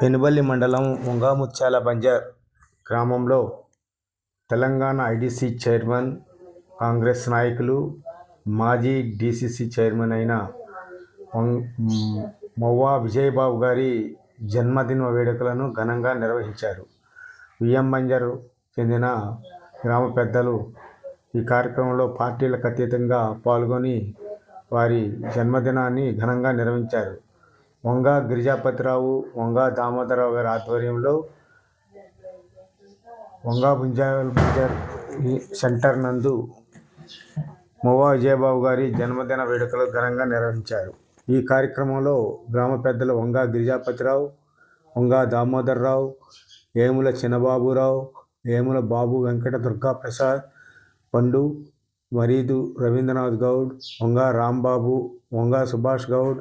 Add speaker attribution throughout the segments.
Speaker 1: పెనుబల్లి మండలం ముంగాముత్యాల బంజర్ గ్రామంలో Telangana IDC chairman Congress నాయకులు మాజీ డిసిసి చైర్మన్ అయిన మొవ్వా విజయబాబు గారి జన్మదిన వేడుకలను ఘనంగా నిర్వహించారు. విఎం బంజర్ చెందిన గ్రామ పెద్దలు ఈ కార్యక్రమంలో పార్టీలకు అతీతంగా పాల్గొని వారి జన్మదినాన్ని ఘనంగా నిర్వహించారు. వంగ గిరిజాపతిరావు వంగ దామోదరరావు గారి ఆధ్వర్యంలో వంగ బుంజాల్ బజార్ సెంటర్ నందు మొవ్వా విజయబాబు గారి జన్మదిన వేడుకలు ఘనంగా నిర్వహించారు. ఈ కార్యక్రమంలో గ్రామ పెద్దలు వంగ గిరిజాపతిరావు వంగ దామోదర్రావు ఏముల చిన్నబాబురావు ఏముల బాబు వెంకట దుర్గా ప్రసాద్ పండు మరీదు రవీంద్రనాథ్ గౌడ్ వంగ రాంబాబు వంగ సుభాష్ గౌడ్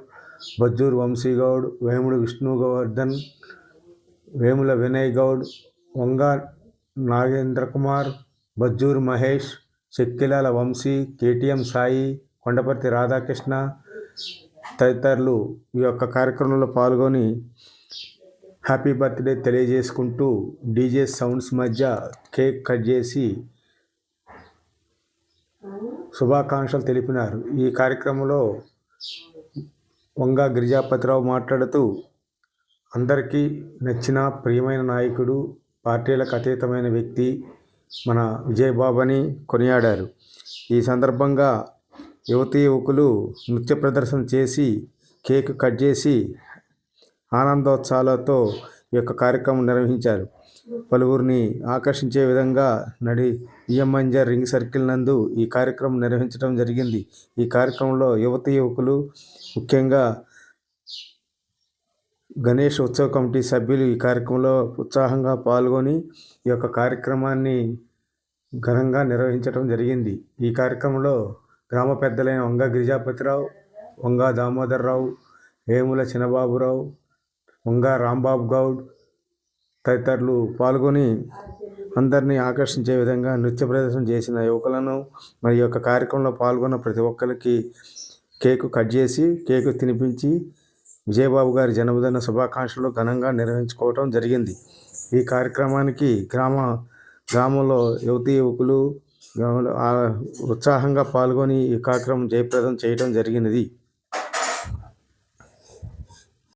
Speaker 1: బజ్జూర్ వంశీ గౌడ్ వేముడు విష్ణుగోవర్ధన్ వేముల వినయ్ గౌడ్ వంగ నాగేంద్ర కుమార్ బజ్జూర్ మహేష్ చెక్కిలాల వంశీ కేటీఎం సాయి కొండపర్తి రాధాకృష్ణ తదితరులు ఈ యొక్క కార్యక్రమంలో పాల్గొని హ్యాపీ బర్త్డే తెలియజేసుకుంటూ డీజే సౌండ్స్ మధ్య కేక్ కట్ చేసి శుభాకాంక్షలు తెలిపినారు. ఈ కార్యక్రమంలో వంగ గిరిజాపతిరావు మాట్లాడుతూ అందరికీ నచ్చిన ప్రియమైన నాయకుడు పార్టీలకు అతీతమైన వ్యక్తి మన విజయబాబుని కొనియాడారు. ఈ సందర్భంగా యువతీ యువకులు నృత్య ప్రదర్శన చేసి కేక్ కట్ చేసి ఆనందోత్సాహాలతో యొక్క కార్యక్రమం నిర్వహించారు. పలువురిని ఆకర్షించే విధంగా నడి ఇఎంఎంజర్ రింగ్ సర్కిల్ నందు ఈ కార్యక్రమం నిర్వహించడం జరిగింది. ఈ కార్యక్రమంలో యువతి యువకులు ముఖ్యంగా గణేష్ ఉత్సవ కమిటీ సభ్యులు ఈ కార్యక్రమంలో ఉత్సాహంగా పాల్గొని ఈ యొక్క కార్యక్రమాన్ని ఘనంగా నిర్వహించడం జరిగింది. ఈ కార్యక్రమంలో గ్రామ పెద్దలైన వంగ గిరిజాపతిరావు వంగ దామోదర్రావు వేముల చిన్నబాబురావు వంగ రాంబాబు గౌడ్ తదితరులు పాల్గొని అందరినీ ఆకర్షించే విధంగా నృత్య ప్రదర్శన చేసిన యువకులను మరి యొక్క కార్యక్రమంలో పాల్గొన్న ప్రతి ఒక్కరికి కేకు కట్ చేసి కేకు తినిపించి విజయబాబు గారి జన్మదిన శుభాకాంక్షలు ఘనంగా నిర్వహించుకోవటం జరిగింది. ఈ కార్యక్రమానికి గ్రామ గ్రామంలో యువతీ యువకులు ఉత్సాహంగా పాల్గొని ఈ కార్యక్రమం జయప్రదం చేయడం జరిగినది.